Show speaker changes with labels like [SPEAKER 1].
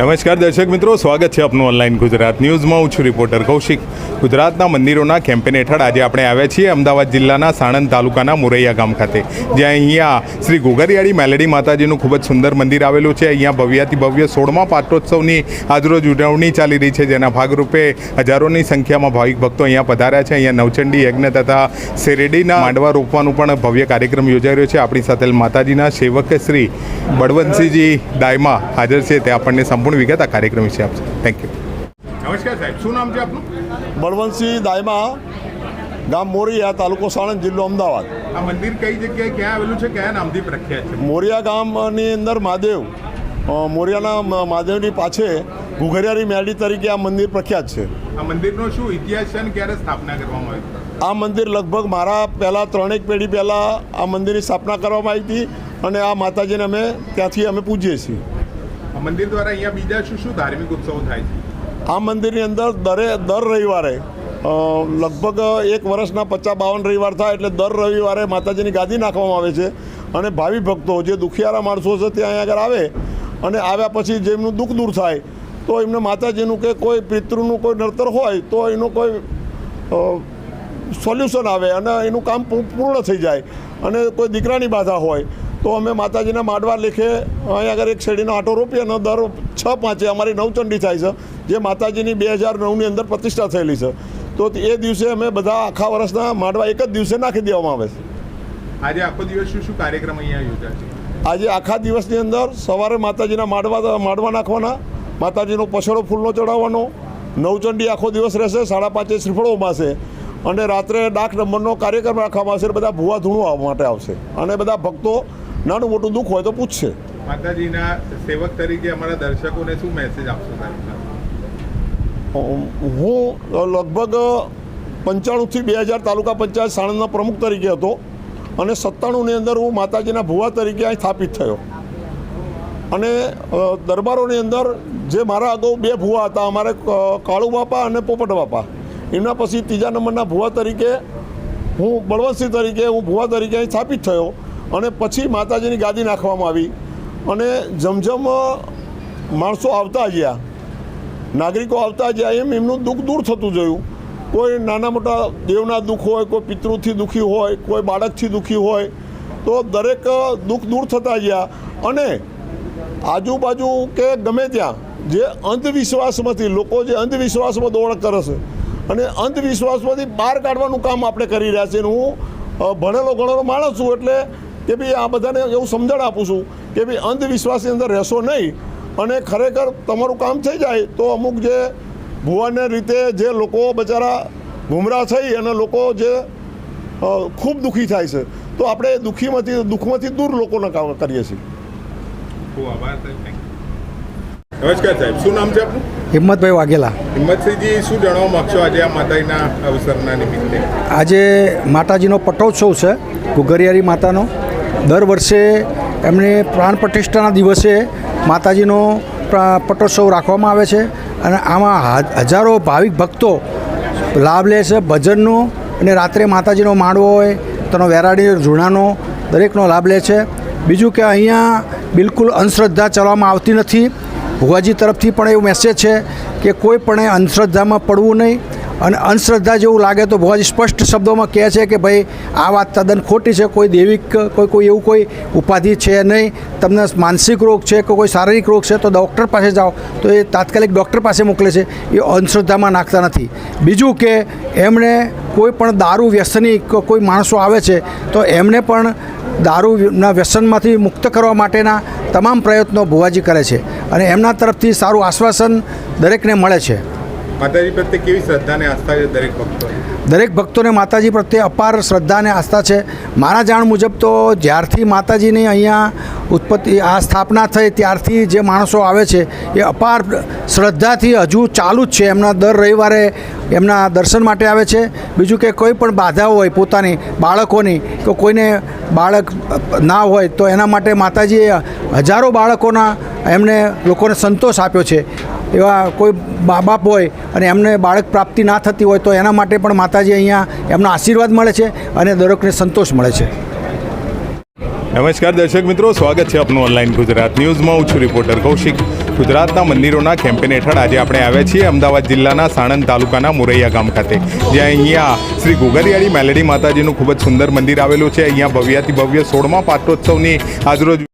[SPEAKER 1] નમસ્કાર દર્શક મિત્રો, સ્વાગત છે આપનું ઓનલાઈન ગુજરાત ન્યૂઝમાં. હું છું રિપોર્ટર કૌશિક. ગુજરાતના મંદિરોના કેમ્પેન હેઠળ આજે આપણે આવ્યા છીએ અમદાવાદ જિલ્લાના સાણંદ તાલુકાના મુરૈયા ગામ ખાતે, જ્યાં અહીંયા શ્રી ગોગરિયાળી મેલેડી માતાજીનું ખૂબ જ સુંદર મંદિર આવેલું છે. અહીંયા ભવ્યાતિ ભવ્ય સોળમા પાટોત્સવની આજરોજ ઉજવણી ચાલી રહી છે, જેના ભાગરૂપે હજારોની સંખ્યામાં ભાવિક ભક્તો અહીંયા પધાર્યા છે. અહીંયા નવચંડી યજ્ઞ તથા શેરડીના માંડવા રોપવાનું પણ ભવ્ય કાર્યક્રમ યોજાઈ રહ્યો છે. આપણી સાથે માતાજીના સેવક શ્રી બળવંતસિંહજી દાયમા હાજર છે. તે આપણને સંપૂર્ણ વિગત આ કાર્યક્રમ વિશે આપશે. થેન્ક યુ નમસ્કાર સાહેબ શું નામ છે આપનું?
[SPEAKER 2] બળવંતસિંહ દાયમા ગામ મોરિયા તાલુકો સાણંદ જિલ્લો અમદાવાદ.
[SPEAKER 1] આ મંદિર કઈ જગ્યાએ ક્યાં આવેલું છે કયા નામથી પ્રખ્યાત છે?
[SPEAKER 2] મોરિયા ગામની અંદર મહાદેવ મોરિયાના મહાદેવની પાછે ઘુઘરિયારી મેળી તરીકે આ મંદિર પ્રખ્યાત છે.
[SPEAKER 1] આ મંદિરનો શું ઇતિહાસ છે અને ક્યારે સ્થાપના કરવામાં આવી?
[SPEAKER 2] આ મંદિર લગભગ મારા પહેલાં ત્રણેક પેઢી પહેલાં આ મંદિરની સ્થાપના કરવામાં આવી હતી અને આ માતાજીને અમે ત્યાંથી અમે પૂજીએ છીએ.
[SPEAKER 1] મંદિર દ્વારા અહીંયા બીજા શું શું ધાર્મિક ઉત્સવો થાય છે?
[SPEAKER 2] આ મંદિરની અંદર દરે દર રવિવારે લગભગ એક વર્ષના પચાસ બાવન રવિવાર થાય એટલે દર રવિવારે માતાજીની ગાદી નાખવામાં આવે છે. અને ભાવિ ભક્તો, જે દુખિયારા માણસો છે, ત્યાં અહીં આગળ આવે અને આવ્યા પછી જેમનું દુઃખ દૂર થાય, તો એમને માતાજીનું કે કોઈ પિતૃનું કોઈ નડતર હોય, તો એનું કોઈ સોલ્યુશન આવે અને એનું કામ પૂર્ણ થઈ જાય. અને કોઈ દીકરાની બાધા હોય તો અમે માતાજીના માંડવા લેખે અહીં આગળ એક શેરડીનો આટો રોપીએ અને દર છ પાંચે અમારી નવચંડી થાય છે જે માતાજીની બે હજાર નવની અંદર પ્રતિષ્ઠા થયેલી છે. તો એ દિવસે અમે બધા આખા વર્ષના માંડવા એક જ દિવસે નાખી દેવામાં આવે છે.
[SPEAKER 1] આજે આખો દિવસ શું શું કાર્યક્રમ અહીંયા યોજાશે
[SPEAKER 2] આજે આખા દિવસની અંદર સવારે માતાજીના માંડવા માંડવા નાખવાના માતાજીનો પછડો ફૂલનો ચડાવવાનો નવચંડી આખો દિવસ રહેશે સાડા પાંચે શ્રીફળો ઉમાશે અને રાત્રે ડાક નંબરનો કાર્યક્રમ રાખવામાં આવશે બધા ભૂવા ધૂણું આવવા માટે આવશે. અને બધા ભક્તો નાનું મોટું દુઃખ હોય તો પૂછશે.
[SPEAKER 1] માતાજીના સેવક તરીકે અમારા દર્શકોને શું મેસેજ આપશો
[SPEAKER 2] હું લગભગ પંચાણુંથી બે હજાર તાલુકા પંચાયત સાણંદના પ્રમુખ તરીકે હતો અને સત્તાણુંની અંદર હું માતાજીના ભુવા તરીકે અહીં સ્થાપિત થયો. અને દરબારોની અંદર જે મારા અગાઉ બે ભુવા હતા અમારે કાળુ બાપા અને પોપટ બાપા. એમના પછી ત્રીજા નંબરના ભુવા તરીકે હું બળવંતસિંહ તરીકે હું ભુવા તરીકે અહીં સ્થાપિત થયો. અને પછી માતાજીની ગાદી નાખવામાં આવી. અને જમજમ માણસો આવતા ગયા. નાગરિકો આવતા ગયા, એમ એમનું દુઃખ દૂર થતું જોયું. કોઈ નાના મોટા દેવના દુઃખ હોય, કોઈ પિતૃથી દુઃખી હોય, કોઈ બાળકથી દુઃખી હોય, તો દરેક દુઃખ દૂર થતા ગયા. અને આજુબાજુ કે ગમે ત્યાં, જે અંધવિશ્વાસમાંથી, લોકો જે અંધવિશ્વાસમાં દોડ કરે છે, અને અંધવિશ્વાસમાંથી બહાર કાઢવાનું કામ આપણે કરી રહ્યા છીએ હું ભણેલો ગણેલો માણસ છું, એટલે કે ભાઈ આ બધાને એવું સમજણ આપું છું કે ભાઈ અંધવિશ્વાસની અંદર રહેશો નહીં અને ખરેખર તમારું કામ થઈ જાય તો અમુક જે ભુવાને રીતે જે લોકો બચારા ગુમરાહ થઈ અને લોકો જે ખૂબ દુઃખી થાય છે તો આપણે દુઃખીમાંથી દુઃખમાંથી દૂર લોકોને કામ કરીએ છીએ.
[SPEAKER 1] સાહેબ નમસ્કાર સાહેબ શું નામ છે આપનું?
[SPEAKER 3] હિંમતભાઈ વાઘેલા.
[SPEAKER 1] હિંમતસિંહજી શું જણાવવા માગશો આજે આ માતાજીના અવસરના નિમિત્તે?
[SPEAKER 3] આજે માતાજીનો પટોત્સવ છે ઘુઘરિયારી માતાનો. દર વર્ષે એમને પ્રાણ પ્રતિષ્ઠાના દિવસે માતાજીનો પટોત્સવ રાખવામાં આવે છે અને આમાં હજારો ભાવિક ભક્તો લાભ લે છે ભજનનો અને રાત્રે માતાજીનો માંડવો હોય, તેનો વેરાડી ઝૂણાનો દરેકનો લાભ લે છે. બીજું કે અહીંયા બિલકુલ અંધશ્રદ્ધા ચલાવવામાં આવતી નથી. ભુવાજી તરફથી પણ એવું મેસેજ છે કે કોઈ પણ અંધશ્રદ્ધામાં પડવું નહીં. અને અંધશ્રદ્ધા જેવું લાગે તો ભુવાજી સ્પષ્ટ શબ્દોમાં કહે છે કે ભાઈ, આ વાત તદ્દન ખોટી છે, કોઈ દૈવિક, કોઈ કોઈ એવું કોઈ ઉપાધિ છે નહીં. તમને માનસિક રોગ છે કે કોઈ શારીરિક રોગ છે તો ડૉક્ટર પાસે જાઓ. તો એ તાત્કાલિક ડૉક્ટર પાસે મોકલે છે. એ અંધશ્રદ્ધામાં નાખતા નથી. બીજું કે એમણે કોઈ પણ દારૂ વ્યસની કોઈ માણસો આવે છે તો એમને પણ દારૂના વ્યસનમાંથી મુક્ત કરવા માટેના તમામ પ્રયત્નો ભુવાજી કરે છે. અને એમના તરફથી સારું આશ્વાસન દરેકને મળે છે.
[SPEAKER 1] માતાજી પ્રત્યે કેવી શ્રદ્ધા અને આસ્થા છે દરેક ભક્તો?
[SPEAKER 3] દરેક ભક્તોને માતાજી પ્રત્યે અપાર શ્રદ્ધા અને આસ્થા છે. મારા જાણ મુજબ તો જ્યારથી માતાજીની અહીંયા ઉત્પત્તિ, આ સ્થાપના થઈ ત્યારથી જે માણસો આવે છે, એ અપાર શ્રદ્ધાથી હજુ ચાલુ જ છે. એમના દર રવિવારે એમના દર્શન માટે આવે છે. બીજું કે કોઈ પણ બાધાઓ હોય પોતાની, બાળકોની કે કોઈને બાળક ના હોય તો એના માટે માતાજીએ હજારો બાળકોના એમને લોકોને સંતોષ આપ્યો છે. એવા કોઈ મા બાપ હોય અને એમને બાળક પ્રાપ્તિ ના થતી હોય તો એના માટે પણ માતાજી અહીંયા એમનો આશીર્વાદ મળે છે અને દરેકને સંતોષ મળે છે.
[SPEAKER 1] નમસ્કાર દર્શક મિત્રો, સ્વાગત છે આપનું ઓનલાઈન ગુજરાત ન્યૂઝમાં. હું છું રિપોર્ટર કૌશિક. ગુજરાતના મંદિરોના કેમ્પેન હેઠળ આજે આપણે આવ્યા છીએ અમદાવાદ જિલ્લાના સાણંદ તાલુકાના મુરૈયા ગામ ખાતે, જ્યાં અહીંયા શ્રી ગોગરિયાળી મેલેડી માતાજીનું ખૂબ જ સુંદર મંદિર આવેલું છે. અહીંયા ભવ્યાથી ભવ્ય સોળમા પાટોત્સવની આજરોજ